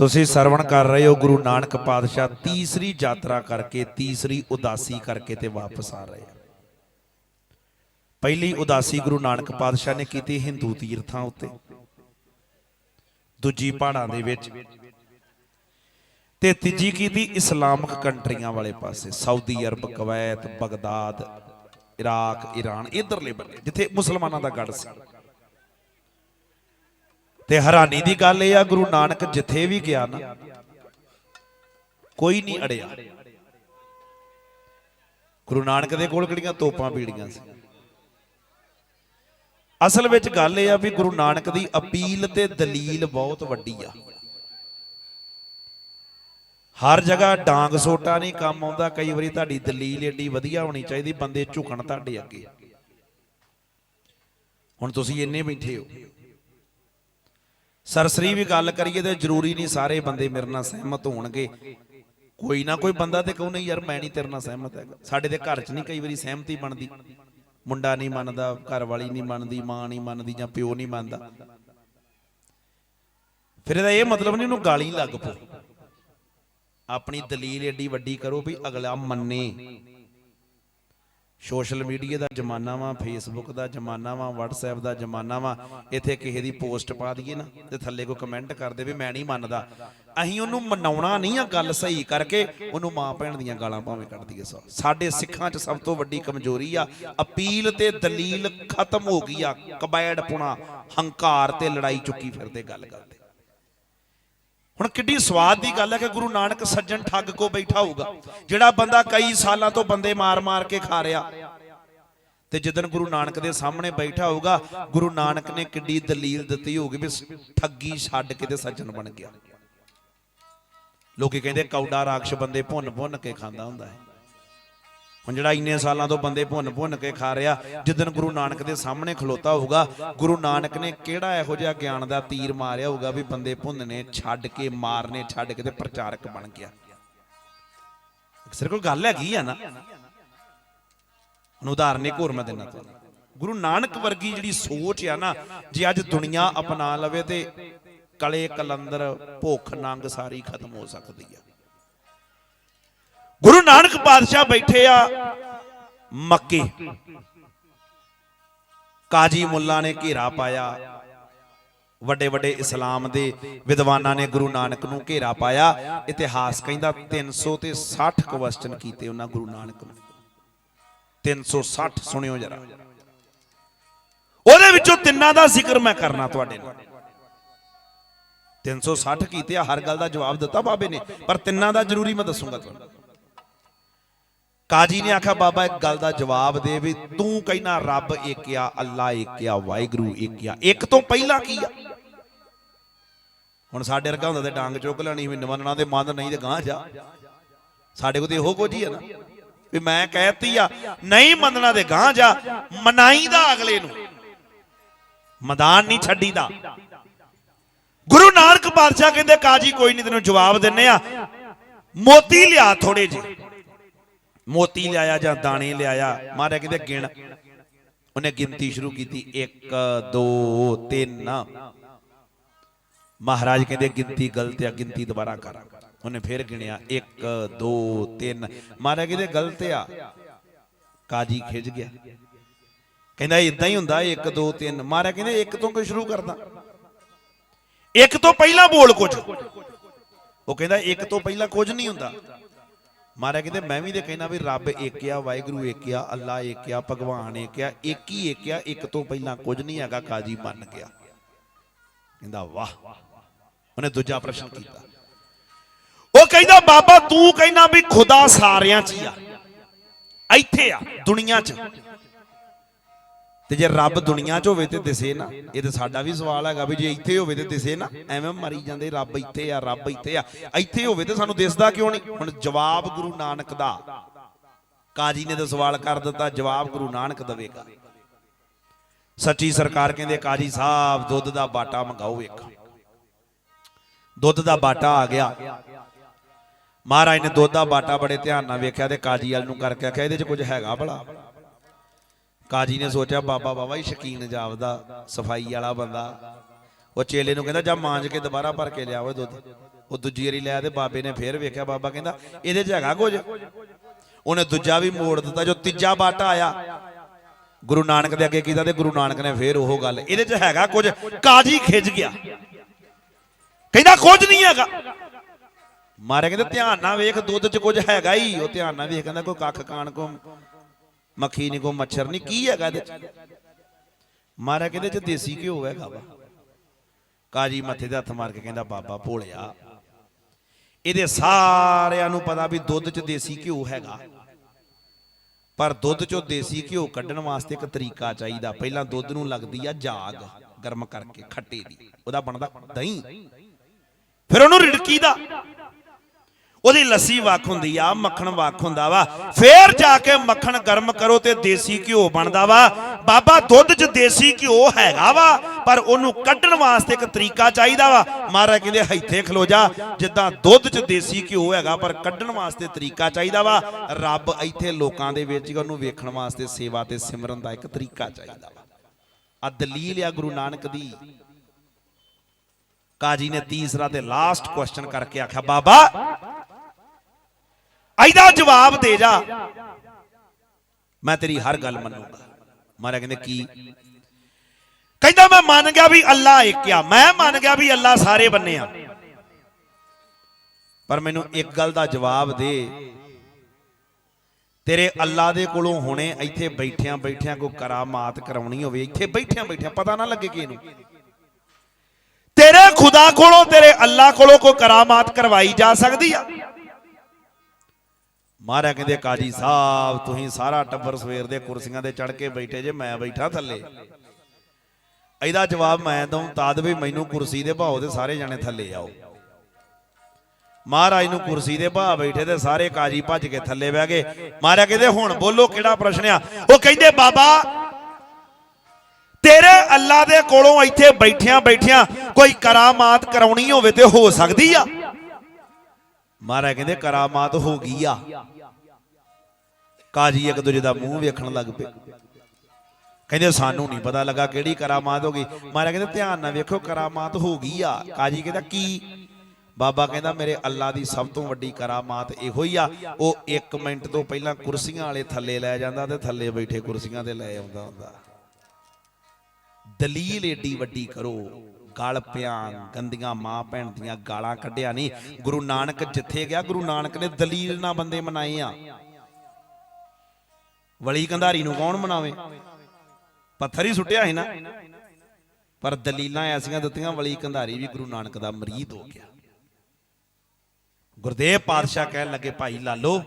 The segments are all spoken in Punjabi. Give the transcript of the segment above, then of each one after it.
ਤੁਸੀਂ ਸਰਵਣ ਕਰ ਰਹੇ ਹੋ ਗੁਰੂ ਨਾਨਕ ਪਾਤਸ਼ਾਹ, ਤੀਸਰੀ ਯਾਤਰਾ ਕਰਕੇ, ਤੀਸਰੀ ਉਦਾਸੀ ਕਰਕੇ ਤੇ ਵਾਪਸ ਆ ਰਹੇ ਆ। ਪਹਿਲੀ ਉਦਾਸੀ ਗੁਰੂ ਨਾਨਕ ਪਾਤਸ਼ਾਹ ਨੇ ਕੀਤੀ ਹਿੰਦੂ ਤੀਰਥਾਂ ਉੱਤੇ। ਦੂਜੀ ਪਹਾੜਾਂ ਦੇ ਵਿੱਚ। ਤੇ ਤੀਜੀ ਕੀਤੀ ਇਸਲਾਮਿਕ ਕੰਟਰੀਆਂ ਵਾਲੇ ਪਾਸੇ, Saudi Arab, Kuwait, Baghdad, Iraq Iran ਇਧਰਲੇ ਬੰਨੇ, ਜਿੱਥੇ ਮੁਸਲਮਾਨਾਂ ਦਾ ਗੜ ਸੀ। ਤੇ ਹੈਰਾਨੀ ਦੀ ਗੱਲ ਇਹ ਆ, ਗੁਰੂ ਨਾਨਕ ਜਿੱਥੇ ਵੀ ਗਿਆ ਨਾ, ਕੋਈ ਨਹੀਂ ਅੜਿਆ। ਗੁਰੂ ਨਾਨਕ ਦੇ ਕੋਲ ਕਿਹੜੀਆਂ ਤੋਪਾਂ ਪੀੜੀਆਂ ਸੀ? ਅਸਲ ਵਿੱਚ ਗੱਲ ਇਹ ਆ ਵੀ ਗੁਰੂ ਨਾਨਕ ਦੀ ਅਪੀਲ ਤੇ ਦਲੀਲ ਬਹੁਤ ਵੱਡੀ ਆ। ਹਰ ਜਗ੍ਹਾ ਡਾਂਗ ਸੋਟਾ ਨਹੀਂ ਕੰਮ ਆਉਂਦਾ, ਕਈ ਵਾਰੀ ਤੁਹਾਡੀ ਦਲੀਲ ਏਡੀ ਵਧੀਆ ਹੋਣੀ ਚਾਹੀਦੀ, ਬੰਦੇ ਝੁਕਣ ਤੁਹਾਡੇ ਅੱਗੇ। ਹੁਣ ਤੁਸੀਂ ਇੰਨੇ ਬੈਠੇ ਹੋ। ਸਰਸਰੀ ਵੀ ਗੱਲ ਕਰੀਏ ਤੇ ਜ਼ਰੂਰੀ ਨਹੀਂ ਸਾਰੇ ਬੰਦੇ ਮੇਰੇ ਨਾਲ ਸਹਿਮਤ ਹੋਣਗੇ। ਕੋਈ ਨਾ ਕੋਈ ਬੰਦਾ ਤੇ ਕਹੂ ਨਹੀਂ ਯਾਰ, ਮੈਂ ਨਹੀਂ ਤੇਰੇ ਨਾਲ ਸਹਿਮਤ ਹੈਗਾ। ਸਾਡੇ ਦੇ ਘਰ 'ਚ ਨਹੀਂ ਕਈ ਵਾਰੀ ਸਹਿਮਤੀ ਬਣਦੀ। ਮੁੰਡਾ ਨਹੀਂ ਮੰਨਦਾ ਘਰ ਵਾਲੀ ਨਹੀਂ ਮੰਨਦੀ, ਮਾਂ ਨਹੀਂ ਮੰਨਦੀ ਜਾਂ ਪਿਓ ਨਹੀਂ ਮੰਨਦਾ। ਫਿਰ ਇਹਦਾ ਇਹ ਮਤਲਬ ਨਹੀਂ ਉਹਨੂੰ ਗਾਲੀ ਲੱਗ ਪੋ ਆਪਣੀ ਦਲੀਲ ਏਡੀ ਵੱਡੀ ਕਰੋ ਵੀ ਅਗਲਾ ਮੰਨੇ। ਸੋਸ਼ਲ ਮੀਡੀਆ ਦਾ ਜ਼ਮਾਨਾ ਵਾ ਫੇਸਬੁੱਕ ਦਾ ਜ਼ਮਾਨਾ ਵਾ, WhatsApp ਦਾ ਜ਼ਮਾਨਾ ਵਾ, ਇੱਥੇ ਕਿਸੇ ਦੀ ਪੋਸਟ ਪਾ ਦਈਏ ਨਾ ਤੇ ਥੱਲੇ ਕੋਈ ਕਮੈਂਟ ਕਰ ਦੇ ਵੀ ਮੈਂ ਨਹੀਂ ਮੰਨਦਾ। ਅਸੀਂ ਉਹਨੂੰ ਮਨਾਉਣਾ ਨਹੀਂ ਆ ਗੱਲ ਸਹੀ ਕਰਕੇ, ਉਹਨੂੰ ਮਾਂ ਭੈਣ ਦੀਆਂ ਗਾਲਾਂ ਭਾਵੇਂ ਕੱਢ ਦਈਏ ਸੋ। ਸਾਡੇ ਸਿੱਖਾਂ 'ਚ ਸਭ ਤੋਂ ਵੱਡੀ ਕਮਜ਼ੋਰੀ ਆ, ਅਪੀਲ ਤੇ ਦਲੀਲ ਖਤਮ ਹੋ ਗਈ ਆ, ਕਬੈੜ ਪੁਣਾ, ਹੰਕਾਰ ਤੇ ਲੜਾਈ ਚੁੱਕੀ ਫਿਰਦੇ ਗੱਲ ਕਰਦੇ। ਹੁਣ ਕਿੱਡੀ ਸਵਾਦ ਦੀ ਗੱਲ ਹੈ ਕਿ ਗੁਰੂ ਨਾਨਕ ਸੱਜਣ ਠੱਗ ਕੋ ਬੈਠਾ ਹੋਊਗਾ। ਜਿਹੜਾ ਬੰਦਾ ਕਈ ਸਾਲਾਂ ਤੋਂ ਬੰਦੇ ਮਾਰ-ਮਾਰ ਕੇ ਖਾ ਰਿਹਾ। ਤੇ ਜਦੋਂ ਗੁਰੂ ਨਾਨਕ ਦੇ ਸਾਹਮਣੇ ਬੈਠਾ ਹੋਊਗਾ, ਗੁਰੂ ਨਾਨਕ ਨੇ ਕਿੱਡੀ ਦਲੀਲ ਦਿੱਤੀ ਹੋਊਗੀ ਵੀ ਠੱਗੀ ਛੱਡ ਕੇ ਤੇ ਸੱਜਣ ਬਣ ਗਿਆ। ਲੋਕੀ ਕਹਿੰਦੇ ਕੌਡਾ ਰਾਖਸ਼ ਬੰਦੇ ਭੁੰਨ-ਭੁੰਨ ਕੇ ਖਾਂਦਾ ਹੁੰਦਾ ਹੈ। ਹੁਣ ਜਿਹੜਾ ਇੰਨੇ ਸਾਲਾਂ ਤੋਂ ਬੰਦੇ ਭੁੰਨ ਭੁੰਨ ਕੇ ਖਾ ਰਿਹਾ ਜਿੱਦਨ ਗੁਰੂ ਨਾਨਕ ਦੇ ਸਾਹਮਣੇ ਖਲੋਤਾ ਹੋਊਗਾ, ਗੁਰੂ ਨਾਨਕ ਨੇ ਕਿਹੜਾ ਇਹੋ ਜਿਹਾ ਗਿਆਨ ਦਾ ਤੀਰ ਮਾਰਿਆ ਹੋਊਗਾ ਵੀ ਬੰਦੇ ਭੁੰਨਨੇ, ਛੱਡ ਕੇ ਮਾਰਨੇ, ਛੱਡ ਕੇ ਤੇ ਪ੍ਰਚਾਰਕ ਬਣ ਗਿਆ? ਸਿਰ ਕੋਈ ਗੱਲ ਹੈਗੀ ਆ ਨਾ? ਹੁਣ ਉਦਾਹਰਨ ਇੱਕ ਹੋਰ ਮੈਂ ਦਿੰਦਾ ਤੁਹਾਨੂੰ। ਗੁਰੂ ਨਾਨਕ ਵਰਗੀ ਜਿਹੜੀ ਸੋਚ ਆ ਨਾ, ਜੇ ਅੱਜ ਦੁਨੀਆ ਅਪਣਾ ਲਵੇ ਤੇ ਕਲੇ ਕਲੰਦਰ ਭੁੱਖ ਨੰਗ ਸਾਰੀ ਖਤਮ ਹੋ ਸਕਦੀ ਆ। ਗੁਰੂ ਨਾਨਕ ਪਾਤਸ਼ਾਹ ਬੈਠੇ ਆ ਮੱਕੇ। ਕਾਜੀ ਮੁੱਲਾ ਨੇ ਘੇਰਾ ਪਾਇਆ। ਵੱਡੇ ਵੱਡੇ ਇਸਲਾਮ ਦੇ ਵਿਦਵਾਨਾਂ ਨੇ ਗੁਰੂ ਨਾਨਕ ਨੂੰ ਘੇਰਾ ਪਾਇਆ। ਇਤਿਹਾਸ ਕਹਿੰਦਾ 300 ਤੇ 60 ਕੁਐਸਚਨ ਕੀਤੇ ਉਹਨਾਂ ਗੁਰੂ ਨਾਨਕ ਨੂੰ। 360 ਸੁਣਿਓ ਜਰਾ। ਉਹਦੇ ਵਿੱਚੋਂ ਤਿੰਨਾਂ ਦਾ ਜ਼ਿਕਰ ਮੈਂ ਕਰਨਾ ਤੁਹਾਡੇ ਨਾਲ। 360 ਕੀਤੇ ਆ, ਹਰ ਗੱਲ ਦਾ ਜਵਾਬ ਦਿੱਤਾ ਬਾਬੇ ਨੇ। ਪਰ ਤਿੰਨਾਂ ਦਾ ਜ਼ਰੂਰੀ ਮੈਂ ਦੱਸੂਗਾ ਤੁਹਾਨੂੰ। ਕਾਜੀ ਨੇ ਆਖਿਆ, ਬਾਬਾ, ਇੱਕ ਗੱਲ ਦਾ ਜਵਾਬ ਦੇ ਵੀ ਤੂੰ ਕਹਿਣਾ ਰੱਬ ਇੱਕ ਆ ਅੱਲਾ ਇੱਕ ਆ ਵਾਹਿਗੁਰੂ ਇੱਕ ਆ ਇੱਕ ਤੋਂ ਪਹਿਲਾਂ ਕੀ ਆ? ਹੁਣ ਸਾਡੇ ਵਰਗਾ ਹੁੰਦਾ ਤੇ ਡਾਂਗ ਚੁੱਕ ਲੈਣੀ ਵੀ ਨਵਨਣਾ ਦੇ ਮੰਨ ਨਹੀਂ ਤੇ ਗਾਂ ਜਾ। ਸਾਡੇ ਕੋਲ ਤੇ ਇਹੋ ਕੁਝ ਹੀ ਆ ਨਾ। ਵੀ ਮੈਂ ਕਹਿਤੀ ਆ, ਨਹੀਂ ਮੰਨਣਾ ਤੇ ਗਾਂ ਜਾ, ਮਨਾਈਦਾ ਅਗਲੇ ਨੂੰ। ਮੈਦਾਨ ਨਹੀਂ ਛੱਡੀਦਾ। ਗੁਰੂ ਨਾਨਕ ਪਾਤਸ਼ਾਹ ਕਹਿੰਦੇ, ਕਾਜੀ, ਕੋਈ ਨਹੀਂ, ਤੈਨੂੰ ਜਵਾਬ ਦਿੰਨੇ ਆ। ਮੋਤੀ ਲਿਆ ਥੋੜੇ ਜਿਹੇ। ਮੋਤੀ ਲਿਆਇਆ ਜਾਂ ਦਾਣੇ ਲਿਆਇਆ, ਮਹਾਰਾਜ ਕਹਿੰਦੇ ਗਿਣ। ਉਹਨੇ ਗਿਣਤੀ ਸ਼ੁਰੂ ਕੀਤੀ 1 2 3 ਮਹਾਰਾਜ ਕਹਿੰਦੇ ਗਿਣਤੀ ਗਲਤ ਆ, ਗਿਣਤੀ ਦੁਬਾਰਾ ਕਰ। ਉਹਨੇ ਫਿਰ ਗਿਣਿਆ 1 2 3 ਮਹਾਰਾਜ ਕਹਿੰਦੇ ਗਲਤ ਆ। ਕਾਜੀ ਖਿੱਚ ਗਿਆ। ਕਹਿੰਦਾ ਇਦਾਂ ਹੀ ਹੁੰਦਾ 1 2 3 ਮਹਾਰਾਜ ਕਹਿੰਦੇ ਇੱਕ ਤੋਂ ਕਿਉਂ ਸ਼ੁਰੂ ਕਰਦਾ। ਇੱਕ ਤੋਂ ਪਹਿਲਾਂ ਬੋਲ ਕੁਝ। ਉਹ ਕਹਿੰਦਾ ਇੱਕ ਤੋਂ ਪਹਿਲਾਂ ਕੁਝ ਨਹੀਂ ਹੁੰਦਾ। ਮਾਰਿਆ ਕਹਿੰਦੇ, ਮੈਂ ਵੀ ਤੇ ਕਹਿਣਾ ਵੀ ਰੱਬ ਇੱਕ ਆ ਵਾਹਿਗੁਰੂ ਇੱਕ ਆ ਅੱਲਾ ਇੱਕ ਆ ਭਗਵਾਨ ਇੱਕ ਆ ਇੱਕ ਹੀ ਇੱਕ ਆ ਇੱਕ ਤੋਂ ਪਹਿਲਾਂ ਕੁਝ ਨਹੀਂ ਹੈਗਾ, ਕਾਜੀ ਮੰਨ ਗਿਆ। ਕਹਿੰਦਾ, ਵਾਹ। ਉਹਨੇ ਦੂਜਾ ਪ੍ਰਸ਼ਨ ਕੀਤਾ। ਉਹ ਕਹਿੰਦਾ, ਬਾਬਾ ਤੂੰ ਕਹਿੰਦਾ ਵੀ ਖੁਦਾ ਸਾਰਿਆਂ 'ਚ ਹੀ ਆ। ਇੱਥੇ ਆ, ਦੁਨੀਆ 'ਚ। ਤੇ ਜੇ ਰੱਬ ਦੁਨੀਆ 'ਚ ਹੋਵੇ ਤੇ ਦਿਸੇ ਨਾ ਇਹ ਤੇ ਸਾਡਾ ਵੀ ਸਵਾਲ ਹੈਗਾ ਵੀ ਜੇ ਇੱਥੇ ਹੋਵੇ ਤੇ ਦਿਸੇ ਨਾ ਐਵੇਂ ਮਰੀ ਜਾਂਦੇ ਰੱਬ ਇੱਥੇ ਆ ਰੱਬ ਇੱਥੇ ਆ। ਇੱਥੇ ਹੋਵੇ ਤੇ ਸਾਨੂੰ ਦਿਸਦਾ ਕਿਉਂ ਨਹੀਂ? ਹੁਣ ਜਵਾਬ ਗੁਰੂ ਨਾਨਕ ਦਾ। ਕਾਜੀ ਨੇ ਤਾਂ ਸਵਾਲ ਕਰ ਦਿੱਤਾ ਜਵਾਬ ਗੁਰੂ ਨਾਨਕ ਦੇਵੇਗਾ। ਸੱਚੀ ਸਰਕਾਰ ਕਹਿੰਦੇ ਕਾਜੀ ਸਾਹਿਬ ਦੁੱਧ ਦਾ ਬਾਟਾ ਮੰਗਾਓ ਇੱਕ। ਦੁੱਧ ਦਾ ਬਾਟਾ ਆ ਗਿਆ। ਮਹਾਰਾਜ ਨੇ ਦੁੱਧ ਦਾ ਬਾਟਾ ਬੜੇ ਧਿਆਨ ਨਾਲ ਵੇਖਿਆ ਤੇ ਕਾਜੀ ਵਾਲ ਨੂੰ ਕਰਕੇ ਆਖਿਆ ਇਹਦੇ 'ਚ ਕੁਝ ਹੈਗਾ ਭਲਾ। ਕਾਜੀ ਨੇ ਸੋਚਿਆ, ਬਾਬਾ ਬਾਬਾ ਹੀ ਸ਼ਕੀਨ ਜਾਪਦਾ, ਸਫ਼ਾਈ ਵਾਲਾ ਬੰਦਾ। ਉਹ ਚੇਲੇ ਨੂੰ ਕਹਿੰਦਾ, ਜਾ ਮਾਂਜ ਕੇ ਦੁਬਾਰਾ ਭਰ ਕੇ ਲਿਆਓ ਇਹ ਦੁੱਧ। ਉਹ ਦੂਜੀ ਵਾਰੀ ਲਿਆ ਤੇ ਬਾਬੇ ਨੇ ਫੇਰ ਵੇਖਿਆ, ਬਾਬਾ ਕਹਿੰਦਾ, ਇਹਦੇ 'ਚ ਹੈਗਾ ਕੁਝ? ਉਹਨੇ ਦੂਜਾ ਵੀ ਮੋੜ ਦਿੱਤਾ, ਜੋ ਤੀਜਾ ਬਾਟਾ ਆਇਆ। ਗੁਰੂ ਨਾਨਕ ਦੇ ਅੱਗੇ ਕੀਤਾ ਤੇ ਗੁਰੂ ਨਾਨਕ ਨੇ ਫੇਰ ਉਹ ਗੱਲ, ਇਹਦੇ 'ਚ ਹੈਗਾ ਕੁਝ? ਕਾਜੀ ਖਿੱਚ ਗਿਆ। ਕਹਿੰਦਾ, ਕੁਝ ਨਹੀਂ ਹੈਗਾ। ਮਾਰੇ ਕਹਿੰਦੇ, ਧਿਆਨ ਨਾਲ ਵੇਖ, ਦੁੱਧ 'ਚ ਕੁਝ ਹੈਗਾ ਹੀ। ਉਹ ਧਿਆਨ ਨਾਲ ਵੇਖ, ਕਹਿੰਦਾ, ਕੋਈ ਕੱਖ ਕਾਣ ਕੋ ਮੱਖੀ ਨਹੀਂ ਕੋ ਮੱਛਰ ਨਹੀਂ ਕੀ ਹੈਗਾ ਇਹਦੇ 'ਚ? ਮਾਰਾ ਕਹਿੰਦੇ 'ਚ ਦੇਸੀ ਘਿਓ ਹੈਗਾ ਵਾ ਕਾਜੀ ਮੱਥੇ ਤੇ ਹੱਥ ਮਾਰ ਕੇ ਕਹਿੰਦਾ, ਬਾਬਾ ਭੋਲਿਆ। ਇਹਦੇ ਸਾਰਿਆਂ ਨੂੰ ਪਤਾ ਵੀ ਦੁੱਧ 'ਚ ਦੇਸੀ ਘਿਓ ਹੈਗਾ। ਪਰ ਦੁੱਧ 'ਚੋਂ ਦੇਸੀ ਘਿਓ ਕੱਢਣ ਵਾਸਤੇ ਇੱਕ ਤਰੀਕਾ ਚਾਹੀਦਾ। ਪਹਿਲਾਂ ਦੁੱਧ ਨੂੰ ਲੱਗਦੀ ਆ ਜਾਗ, ਗਰਮ ਕਰਕੇ, ਖੱਟੇ ਦੀ। ਉਹਦਾ ਬਣਦਾ ਦਹੀਂ। ਫਿਰ ਉਹਨੂੰ ਰਿੜਕੀਦਾ ਉਹਦੀ ਲੱਸੀ ਵੱਖ ਹੁੰਦੀ ਆ, ਮੱਖਣ ਵੱਖ ਹੁੰਦਾ ਵਾ। ਫੇਰ ਜਾ ਕੇ ਮੱਖਣ ਗਰਮ ਕਰੋ ਤੇ ਦੇਸੀ ਘਿਓ ਬਣਦਾ ਵਾ। ਬਾਬਾ ਦੁੱਧ 'ਚ ਦੇਸੀ ਘਿਓ ਹੈਗਾ ਵਾ, ਪਰ ਉਹਨੂੰ ਕੱਢਣ ਵਾਸਤੇ ਇੱਕ ਤਰੀਕਾ ਚਾਹੀਦਾ ਵਾ। ਮਹਾਰਾਜ ਕਹਿੰਦੇ, ਇੱਥੇ ਖਲੋ ਜਾ। ਜਿੱਦਾਂ ਦੁੱਧ 'ਚ ਦੇਸੀ ਘਿਓ ਹੈਗਾ, ਪਰ ਕੱਢਣ ਵਾਸਤੇ ਤਰੀਕਾ ਚਾਹੀਦਾ ਵਾ। ਰੱਬ ਇੱਥੇ ਲੋਕਾਂ ਦੇ ਵਿੱਚ ਉਹਨੂੰ ਵੇਖਣ ਵਾਸਤੇ ਸੇਵਾ ਤੇ ਸਿਮਰਨ ਦਾ ਇੱਕ ਤਰੀਕਾ ਚਾਹੀਦਾ ਵਾ। ਆ ਦਲੀਲ ਆ ਗੁਰੂ ਨਾਨਕ ਦੀ। ਕਾਜੀ ਨੇ ਤੀਸਰਾ ਤੇ ਲਾਸਟ ਕੁਐਸਚਨ ਕਰਕੇ ਆਖਿਆ, ਬਾਬਾ ਇਹਦਾ ਜਵਾਬ ਦੇ ਜਾ। ਮੈਂ ਤੇਰੀ ਹਰ ਗੱਲ ਮੰਨੂਗਾ। ਮਾਰਾ ਕਹਿੰਦੇ, ਕੀ? ਕਹਿੰਦਾ, ਮੈਂ ਮੰਨ ਗਿਆ ਵੀ ਅੱਲਾ ਇੱਕ ਆ। ਮੈਂ ਮੰਨ ਗਿਆ ਵੀ ਅੱਲਾ ਸਾਰੇ ਬੰਨੇ ਆ। ਪਰ ਮੈਨੂੰ ਇੱਕ ਗੱਲ ਦਾ ਜਵਾਬ ਦੇ। ਤੇਰੇ ਅੱਲਾ ਦੇ ਕੋਲੋਂ ਹੁਣੇ ਇੱਥੇ ਬੈਠਿਆਂ ਬੈਠਿਆਂ ਕੋਈ ਕਰਾਮਾਤ ਕਰਾਉਣੀ ਹੋਵੇ, ਇੱਥੇ ਬੈਠਿਆਂ ਬੈਠਿਆਂ, ਪਤਾ ਨਾ ਲੱਗੇ ਕਿ ਇਹਨੂੰ। ਤੇਰੇ ਖੁਦਾ ਕੋਲੋਂ, ਤੇਰੇ ਅੱਲਾ ਕੋਲੋਂ ਕੋਈ ਕਰਾਮਾਤ ਕਰਵਾਈ ਜਾ ਸਕਦੀ ਆ? ਮਹਾਰਾਜ ਕਹਿੰਦੇ, ਕਾਜੀ ਸਾਹਿਬ, ਤੁਸੀਂ ਸਾਰਾ ਟੱਬਰ ਸਵੇਰ ਦੇ ਕੁਰਸੀਆਂ ਤੇ ਚੜ ਕੇ ਬੈਠੇ ਜੇ, ਮੈਂ ਬੈਠਾ ਥੱਲੇ। ਇਹਦਾ ਜਵਾਬ ਮੈਂ ਦਊਂ, ਤਦ ਵੀ ਮੈਨੂੰ ਕੁਰਸੀ ਦੇ ਭਾਉ ਤੇ ਸਾਰੇ ਜਣੇ ਥੱਲੇ ਆਓ। ਮਹਾਰਾਜ ਨੂੰ ਕੁਰਸੀ ਦੇ ਭਾਅ ਬੈਠੇ ਤੇ ਸਾਰੇ ਕਾਜੀ ਭੱਜ ਕੇ ਥੱਲੇ ਬਹਿ ਗਏ। ਮਹਾਰਾਜ ਕਹਿੰਦੇ, ਹੁਣ ਬੋਲੋ ਕਿਹੜਾ ਪ੍ਰਸ਼ਨ ਆ? ਉਹ ਕਹਿੰਦੇ, ਬਾਬਾ, ਤੇਰੇ ਅੱਲਾ ਦੇ ਕੋਲੋਂ ਇੱਥੇ ਬੈਠਿਆਂ ਬੈਠਿਆਂ ਕੋਈ ਕਰਾਮਾਤ ਕਰਾਉਣੀ ਹੋਵੇ ਤੇ ਹੋ ਸਕਦੀ ਆ? ਮਹਾਰਾਜ ਕਹਿੰਦੇ ਕਰਾਮਾਤ ਹੋ ਗਈ ਆ। ਕਾਜੀ ਇੱਕ ਦੂਜੇ ਦਾ ਮੂੰਹ ਵੇਖਣ ਲੱਗ ਪਏ। ਕਹਿੰਦੇ ਸਾਨੂੰ ਨਹੀਂ ਪਤਾ ਲੱਗਾ ਕਿਹੜੀ ਕਰਾਮਾਤ ਹੋ ਗਈ। ਮਹਾਰਾਜ ਕਹਿੰਦੇ ਧਿਆਨ ਨਾਲ ਵੇਖੋ, ਕਰਾਮਾਤ ਹੋ ਗਈ ਆ। ਕਾਜੀ ਕਹਿੰਦਾ ਕੀ? ਬਾਬਾ ਕਹਿੰਦਾ ਮੇਰੇ ਅੱਲਾ ਦੀ ਸਭ ਤੋਂ ਵੱਡੀ ਕਰਾਮਾਤ ਇਹੋ ਹੀ ਆ। ਉਹ 1 ਮਿੰਟ ਤੋਂ ਪਹਿਲਾਂ ਕੁਰਸੀਆਂ ਵਾਲੇ ਥੱਲੇ ਲੈ ਜਾਂਦਾ ਤੇ ਥੱਲੇ ਬੈਠੇ ਕੁਰਸੀਆਂ ਤੇ ਲੈ ਆਉਂਦਾ ਹੁੰਦਾ। ਦਲੀਲ ਏਡੀ ਵੱਡੀ ਕਰੋ। ਗਲ ਪਿਆਂ ਗੰਦੀਆਂ ਮਾਂ ਭੈਣ ਦੀਆਂ ਗਾਲਾਂ ਕੱਢਿਆ ਨਹੀਂ ਗੁਰੂ ਨਾਨਕ ਜਿੱਥੇ ਗਿਆ, ਗੁਰੂ ਨਾਨਕ ਨੇ ਦਲੀਲ ਨਾਲ ਬੰਦੇ ਮਨਾਏ ਆ। ਵਲੀ ਕੰਧਾਰੀ ਨੂੰ ਕੌਣ ਮਨਾਵੇ? ਪੱਥਰ ਹੀ ਸੁੱਟਿਆ ਸੀ ਨਾ। ਪਰ ਦਲੀਲਾਂ ਐਸੀਆਂ ਦਿੱਤੀਆਂ, ਵਲੀ ਕੰਧਾਰੀ ਵੀ ਗੁਰੂ ਨਾਨਕ ਦਾ ਮਰੀਦ ਹੋ ਗਿਆ। ਗੁਰਦੇਵ ਪਾਤਸ਼ਾਹ ਕਹਿਣ ਲੱਗੇ, ਭਾਈ ਲਾਲੋ,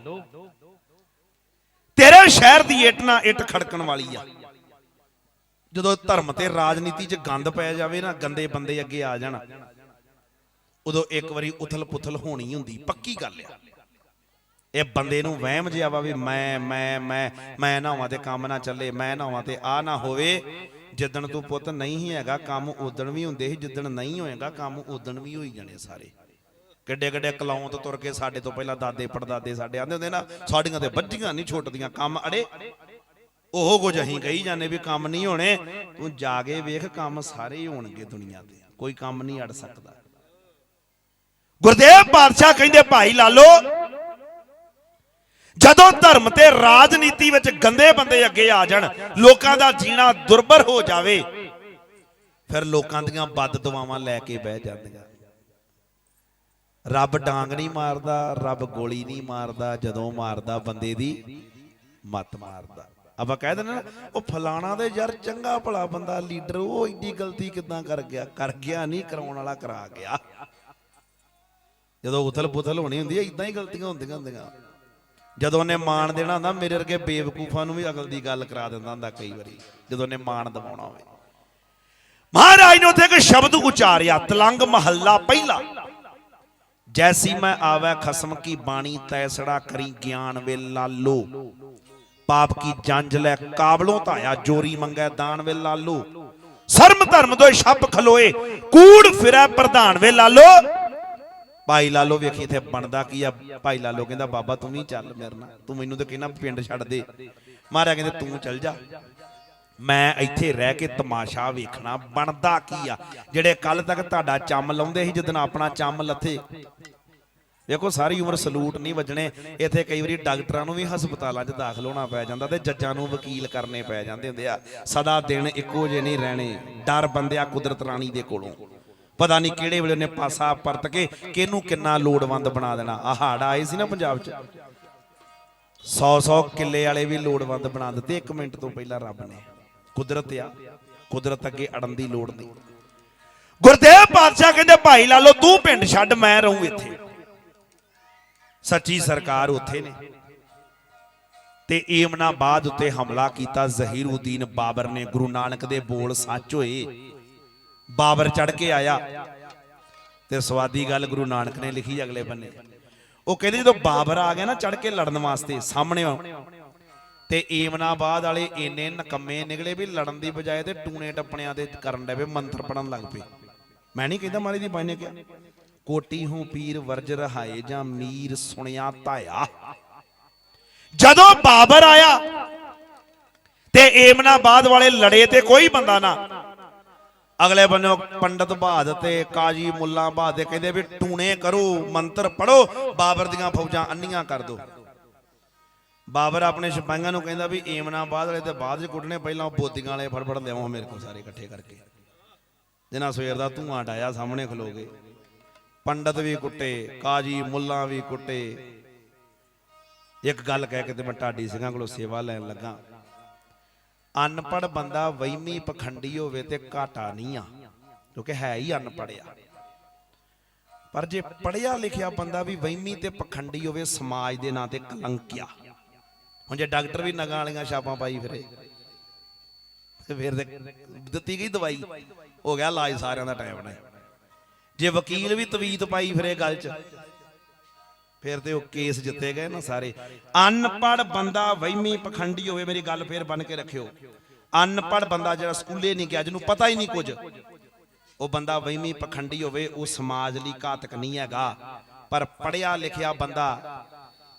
ਤੇਰੇ ਸ਼ਹਿਰ ਦੀ ਇੱਟ ਨਾ ਇੱਟ ਖੜਕਣ ਵਾਲੀ ਆ। ਜਦੋਂ ਧਰਮ ਤੇ ਰਾਜਨੀਤੀ 'ਚ ਗੰਦ ਪੈ ਜਾਵੇ ਨਾ, ਗੰਦੇ ਬੰਦੇ ਅੱਗੇ ਆ ਜਾਣ, ਉਦੋਂ ਇੱਕ ਵਾਰੀ ਉਥਲ ਪੁਥਲ ਹੋਣੀ ਹੁੰਦੀ, ਪੱਕੀ ਗੱਲ ਆ। ਇਹ ਬੰਦੇ ਨੂੰ ਵਹਿਮ ਜਿਹਾ ਵਾ ਵੀ ਮੈਂ ਮੈਂ ਮੈਂ ਮੈਂ ਨਾ ਹੋਵਾਂ ਤੇ ਕੰਮ ਨਾ ਚੱਲੇ, ਮੈਂ ਨਾ ਹੋਵਾਂ ਤੇ ਆ ਨਾ ਹੋਵੇ। ਜਿੱਦਣ ਤੂੰ ਪੁੱਤ ਨਹੀਂ ਹੈਗਾ, ਕੰਮ ਉਦਣ ਵੀ ਹੁੰਦੇ ਸੀ, ਜਿੱਦਣ ਨਹੀਂ ਹੋਏਗਾ, ਕੰਮ ਉਦਣ ਵੀ ਹੋਈ ਜਾਣੇ ਸਾਰੇ। ਕਿੱਡੇ ਕਿੱਡੇ ਕਲੌਂ ਤੋਂ ਤੁਰ ਕੇ ਸਾਡੇ ਤੋਂ ਪਹਿਲਾਂ ਦਾਦੇ ਪੜਦਾਦੇ ਸਾਡੇ ਆਂਦੇ ਹੁੰਦੇ ਨਾ, ਸਾਡੀਆਂ ਤੇ ਵੱਜੀਆਂ ਨਹੀਂ, ਛੁੱਟਦੀਆਂ, ਕੰਮ ਅੜੇ। ਉਹ ਕੁਝ ਅਸੀਂ ਕਹੀ ਜਾਂਦੇ ਵੀ ਕੰਮ ਨਹੀਂ ਹੋਣੇ। ਤੂੰ ਜਾ ਕੇ ਵੇਖ, ਕੰਮ ਸਾਰੇ ਹੋਣਗੇ ਦੁਨੀਆ ਤੇ ਕੋਈ ਕੰਮ ਨਹੀਂ ਅੜ ਸਕਦਾ। ਗੁਰਦੇਵ ਪਾਤਸ਼ਾਹ ਕਹਿੰਦੇ, ਭਾਈ ਲਾਲੋ, ਜਦੋਂ ਧਰਮ ਤੇ ਰਾਜਨੀਤੀ ਵਿੱਚ ਗੰਦੇ ਬੰਦੇ ਅੱਗੇ ਆ ਜਾਣ, ਲੋਕਾਂ ਦਾ ਜੀਣਾ ਦੁਰਬਰ ਹੋ ਜਾਵੇ, ਫਿਰ ਲੋਕਾਂ ਦੀਆਂ ਬਦ ਦੁਆਵਾਂ ਲੈ ਕੇ ਬਹਿ ਜਾਂਦੀਆਂ। ਰੱਬ ਡਾਂਗ ਨਹੀਂ ਮਾਰਦਾ, ਰੱਬ ਗੋਲੀ ਨਹੀਂ ਮਾਰਦਾ, ਜਦੋਂ ਮਾਰਦਾ ਬੰਦੇ ਦੀ ਮੱਤ ਮਾਰਦਾ। ਆਪਾਂ ਕਹਿ ਦਿੰਦੇ ਨਾ, ਉਹ ਫਲਾਣਾ ਦੇ ਯਾਰ ਚੰਗਾ ਭਲਾ ਬੰਦਾ, ਲੀਡਰ, ਉਹ ਇੰਨੀ ਗਲਤੀ ਕਿਦਾਂ ਕਰ ਗਿਆ? ਕਰ ਗਿਆ ਨਹੀਂ, ਕਰਾਉਣ ਵਾਲਾ ਕਰਾ ਗਿਆ। ਜਦੋਂ ਉਥਲ ਪੁਥਲ ਹੋਣੀ ਹੁੰਦੀ ਹੈ ਇਦਾਂ ਹੀ ਗਲਤੀਆਂ ਹੁੰਦੀਆਂ ਹੁੰਦੀਆਂ। ਜਦੋਂ ਉਹਨੇ ਮਾਣ ਦੇਣਾ ਹੁੰਦਾ, ਮੇਰੇ ਵਰਗੇ ਬੇਵਕੂਫਾਂ ਨੂੰ ਵੀ ਅਕਲ ਦੀ ਗੱਲ ਕਰਾ ਦਿੰਦਾ ਹੁੰਦਾ ਕਈ ਵਾਰੀ, ਜਦੋਂ ਉਹਨੇ ਮਾਣ ਦਿਵਾਉਣਾ ਹੋਵੇ। ਮਹਾਰਾਜ ਨੇ ਉੱਥੇ ਇੱਕ ਸ਼ਬਦ ਉਚਾਰਿਆ, ਤਲੰਗ ਮਹੱਲਾ ਪਹਿਲਾ। ਜੈਸੀ ਮੈਂ ਆਵੈ ਖਸਮ ਕੀ ਬਾਣੀ ਤੈਸੜਾ ਕਰੀ ਗਿਆਨ ਵੇ ਲਾਲੋ। ਪਾਪ ਕੀ ਜੰਜ ਲੈ ਕਾਬਲੋਂ ਧਾਇਆ, ਜੋਰੀ ਮੰਗੈ ਦਾਨ ਵੇ ਲਾਲੋ। ਸਰਮ ਧਰਮ ਦੋਇ ਛੱਪ ਖਲੋਏ, ਕੂੜ ਫਿਰੈ ਪ੍ਰਧਾਨ ਵੇ ਲਾਲੋ। ਭਾਈ ਲਾਲੋ ਵੇਖੀ ਇੱਥੇ ਬਣਦਾ ਕੀ ਆ? ਭਾਈ ਲਾਲੋ ਕਹਿੰਦਾ, ਬਾਬਾ ਤੂੰ ਵੀ ਚੱਲ ਮੇਰੇ ਨਾਲ, ਤੂੰ ਮੈਨੂੰ ਤਾਂ ਕਹਿੰਦਾ ਪਿੰਡ ਛੱਡ ਦੇ। ਮਹਾਰਾਜ ਕਹਿੰਦੇ, ਤੂੰ ਚੱਲ ਜਾ। ਮੈਂ ਇੱਥੇ ਰਹਿ ਕੇ ਤਮਾਸ਼ਾ ਵੇਖਣਾ ਬਣਦਾ ਕੀ ਆ? ਜਿਹੜੇ ਕੱਲ ਤੱਕ ਤੁਹਾਡਾ ਚੰਮ ਲਾਉਂਦੇ ਸੀ ਜਦੋਂ ਆਪਣਾ ਚੰਮ ਲੱਥੇ ਦੇਖੋ, ਸਾਰੀ ਉਮਰ ਸਲੂਟ ਨਹੀਂ ਵੱਜਣੇ। ਇੱਥੇ ਕਈ ਵਾਰੀ ਡਾਕਟਰਾਂ ਨੂੰ ਵੀ ਹਸਪਤਾਲਾਂ 'ਚ ਦਾਖਲ ਹੋਣਾ ਪੈ ਜਾਂਦਾ ਤੇ ਜੱਜਾਂ ਨੂੰ ਵਕੀਲ ਕਰਨੇ ਪੈ ਜਾਂਦੇ ਹੁੰਦੇ ਆ। ਸਦਾ ਦਿਨ ਇੱਕੋ ਜਿਹੇ ਨਹੀਂ ਰਹਿਣੇ। ਡਰ ਬੰਦਿਆ ਕੁਦਰਤ ਰਾਣੀ ਦੇ ਕੋਲੋਂ। ਪਤਾ ਨਹੀਂ ਕਿਹੜੇ ਵੇਲੇ ਉਹਨੇ ਪਾਸਾ ਪਰਤ ਕੇ ਕਿਹਨੂੰ ਕਿੰਨਾ ਲੋੜਵੰਦ ਬਣਾ ਦੇਣਾ। ਆ ਹੜ ਆਏ ਸੀ ਨਾ ਪੰਜਾਬ 'ਚ। 100-100 ਕਿੱਲੇ ਵਾਲੇ ਵੀ ਲੋੜਵੰਦ ਬਣਾ ਦਿੱਤੇ। 1 ਮਿੰਟ ਤੋਂ ਪਹਿਲਾਂ ਰੱਬ ਨੇ। ਕੁਦਰਤ ਆ। ਕੁਦਰਤ ਅੱਗੇ ਅੜਨ ਦੀ ਲੋੜ ਨਹੀਂ। ਗੁਰਦੇਵ ਪਾਤਸ਼ਾਹ ਕਹਿੰਦੇ, ਭਾਈ ਲਾਲੋ ਤੂੰ ਪਿੰਡ ਛੱਡ, ਮੈਂ ਰਹੂੰ ਇੱਥੇ। ਸੱਚੀ ਸਰਕਾਰ ਉੱਥੇ ਨੇ। ਤੇ ਏਮਨਾਬਾਦ ਉੱਤੇ ਹਮਲਾ ਕੀਤਾ ਜ਼ਹੀਰਉਦੀਨ ਬਾਬਰ ਨੇ। ਗੁਰੂ ਨਾਨਕ ਦੇ ਬੋਲ ਸੱਚ ਹੋਏ। ਬਾਬਰ ਚੜ ਕੇ ਆਇਆ। ਤੇ ਸਵਾਦੀ ਗੱਲ ਗੁਰੂ ਨਾਨਕ ਨੇ ਲਿਖੀ ਅਗਲੇ ਬੰਨੇ। ਉਹ ਕਹਿੰਦੇ ਜਦੋਂ ਬਾਬਰ ਆ ਗਿਆ ਨਾ ਚੜ ਕੇ ਲੜਨ ਵਾਸਤੇ ਸਾਹਮਣੇ ਤੇ ਏਮਨਾਬਾਦ ਵਾਲੇ ਇੰਨੇ ਨਕੰਮੇ ਨਿਕਲੇ ਵੀ ਲੜਨ ਦੀ ਬਜਾਏ ਤੇ ਟੂਣੇ ਟੱਪਣਿਆਂ ਦੇ ਕਰਨ ਲੱਗੇ ਮੰਤਰ ਪੜਨ ਲੱਗ ਪਏ। ਮੈਂ ਨਹੀਂ ਕਹਿੰਦਾ ਮਾਰੀ ਦੀ ਬਾਈ ਨੇ ਕਿਹਾ। ਕੋਟੀ ਹੂੰ ਪੀਰ ਵਰਜ ਰਹਾਏ ਜਾਂ ਮੀਰ ਸੁਣਿਆ ਧਾਇਆ। ਜਦੋਂ ਬਾਬਰ ਆਇਆ ਤੇ ਏਮਨਾਬਾਦ ਵਾਲੇ ਲੜੇ ਤੇ ਕੋਈ ਬੰਦਾ ਨਾ। ਅਗਲੇ ਬੰਨੋਂ ਪੰਡਤ ਬਹਾਦ ਤੇ ਕਾਜੀ ਮੁੱਲਾ ਬਹਾਦ ਦੇ ਕਹਿੰਦੇ ਵੀ ਟੂਣੇ ਕਰੋ, ਮੰਤਰ ਪੜੋ ਬਾਬਰ ਦੀਆਂ ਫੌਜਾਂ ਅੰਨੀਆਂ ਕਰ ਦੋ। ਬਾਬਰ ਆਪਣੇ ਸਿਪਾਹੀਆਂ ਨੂੰ ਕਹਿੰਦਾ ਵੀ ਏਮਨਾਬਾਦ ਵਾਲੇ ਤੇ ਬਾਅਦ ਚ ਕੁੱਟਣੇ, ਪਹਿਲਾਂ ਉਹ ਬੋਦੀਆਂ ਵਾਲੇ ਫੜ ਫੜਫੜ ਲਿਆਓ ਮੇਰੇ ਕੋਲ ਸਾਰੇ ਇਕੱਠੇ ਕਰਕੇ। ਜਿਨ੍ਹਾਂ ਸਵੇਰ ਦਾ ਧੂਆਂ ਡਾਇਆ ਸਾਹਮਣੇ ਖਲੋਗੇ ਪੰਡਤ ਵੀ ਕੁੱਟੇ, ਕਾਜੀ ਮੁੱਲਾ ਵੀ ਕੁੱਟੇ। ਇੱਕ ਗੱਲ ਕਹਿ ਕੇ ਤੇ ਮੈਂ ਢਾਡੀ ਸਿੰਘਾਂ ਕੋਲੋਂ ਸੇਵਾ ਲੈਣ ਲੱਗਾ। ਅਨਪੜ ਬੰਦਾ ਵਹਿਮੀ ਪਖੰਡੀ ਹੋਵੇ ਤੇ ਘਾਟਾ ਨਹੀਂ ਆ ਕਿਉਂਕਿ ਹੈ ਹੀ ਅਨਪੜਿਆ ਪਰ ਜੇ ਪੜਿਆ ਲਿਖਿਆ ਬੰਦਾ ਵੀ ਵਹਿਮੀ ਤੇ ਪਖੰਡੀ ਹੋਵੇ, ਸਮਾਜ ਦੇ ਨਾਂ ਤੇ ਕਲੰਕਿਆ। ਹੁਣ ਜੇ ਡਾਕਟਰ ਵੀ ਨਗਾਂ ਵਾਲੀਆਂ ਛਾਪਾਂ ਪਾਈ ਫਿਰੇ, ਤੇ ਫਿਰ ਦਿੱਤੀ ਗਈ ਦਵਾਈ। ਹੋ ਗਿਆ ਇਲਾਜ ਸਾਰਿਆਂ ਦਾ ਟਾਈਮ ਨਾਲ ਜੇ ਵਕੀਲ ਵੀ ਤਵੀਤ ਪਾਈ ਫਿਰੇ ਗੱਲ 'ਚ, ਫਿਰ ਤੇ ਉਹ ਕੇਸ ਜਿੱਤੇ ਗਏ ਨਾ ਸਾਰੇ। ਅਨਪੜ ਬੰਦਾ ਵਹਿਮੀ ਪਖੰਡੀ ਹੋਵੇ, ਮੇਰੀ ਗੱਲ ਫੇਰ ਬਣ ਕੇ ਰੱਖਿਓ। ਅਨਪੜ ਬੰਦਾ ਜਿਹੜਾ ਸਕੂਲੇ ਨਹੀਂ ਗਿਆ, ਜਿਹਨੂੰ ਪਤਾ ਹੀ ਨਹੀਂ ਕੁਝ, ਉਹ ਬੰਦਾ ਵਹਿਮੀ ਪਖੰਡੀ ਹੋਵੇ, ਉਹ ਸਮਾਜ ਲਈ ਘਾਤਕ ਨਹੀਂ ਹੈਗਾ। ਪਰ ਪੜਿਆ ਲਿਖਿਆ ਬੰਦਾ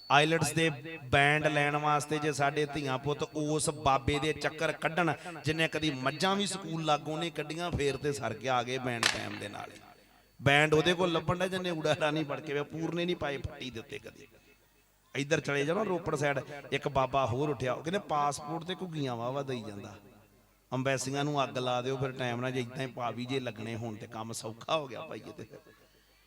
ਆਈਲਟਸ ਦੇ ਬੈਂਡ ਲੈਣ ਵਾਸਤੇ ਜੇ ਸਾਡੇ ਧੀਆਂ ਪੁੱਤ ਉਸ ਬਾਬੇ ਦੇ ਚੱਕਰ ਕੱਢਣ, ਜਿਨੇ ਕਦੀ ਮੱਝਾਂ ਵੀ ਸਕੂਲ ਲਾਗੋਂ ਨੇ ਕੱਢੀਆਂ, ਫੇਰ ਤੇ ਸਰ ਕੇ ਆ ਗਏ ਬੈਂਡ ਟਾਈਮ ਦੇ ਨਾਲ। ਬੈਂਡ ਉਹਦੇ ਕੋਲ ਲੱਭਣ ਦਾ ਜਨੇ ਉਡਾੜਾ ਨਹੀਂ ਪੜ ਕੇ ਵੇ, ਪੂਰਨੇ ਨਹੀਂ ਪਾਏ ਫੱਟੀ ਦੇ ਉੱਤੇ ਕਦੇ। ਇੱਧਰ ਚਲੇ ਜਾਣਾ ਰੋਪੜ ਸਾਈਡ ਇੱਕ ਬਾਬਾ ਹੋਰ ਉੱਠਿਆ, ਉਹ ਕਹਿੰਦੇ ਪਾਸਪੋਰਟ ਤੇ ਘੁੱਗੀਆਂ ਵਾਵਾ ਦਈ ਜਾਂਦਾ। ਅੰਬੈਸੀਆਂ ਨੂੰ ਅੱਗ ਲਾ ਦਿਓ, ਫਿਰ ਟਾਈਮ ਨਾਲ ਜੇ ਇਦਾਂ ਹੀ ਪਾਵੀ ਜੇ ਲੱਗਣੇ ਹੋਣ ਤੇ ਕੰਮ ਸੌਖਾ ਹੋ ਗਿਆ ਭਾਈ ਇਹ ਤੇ।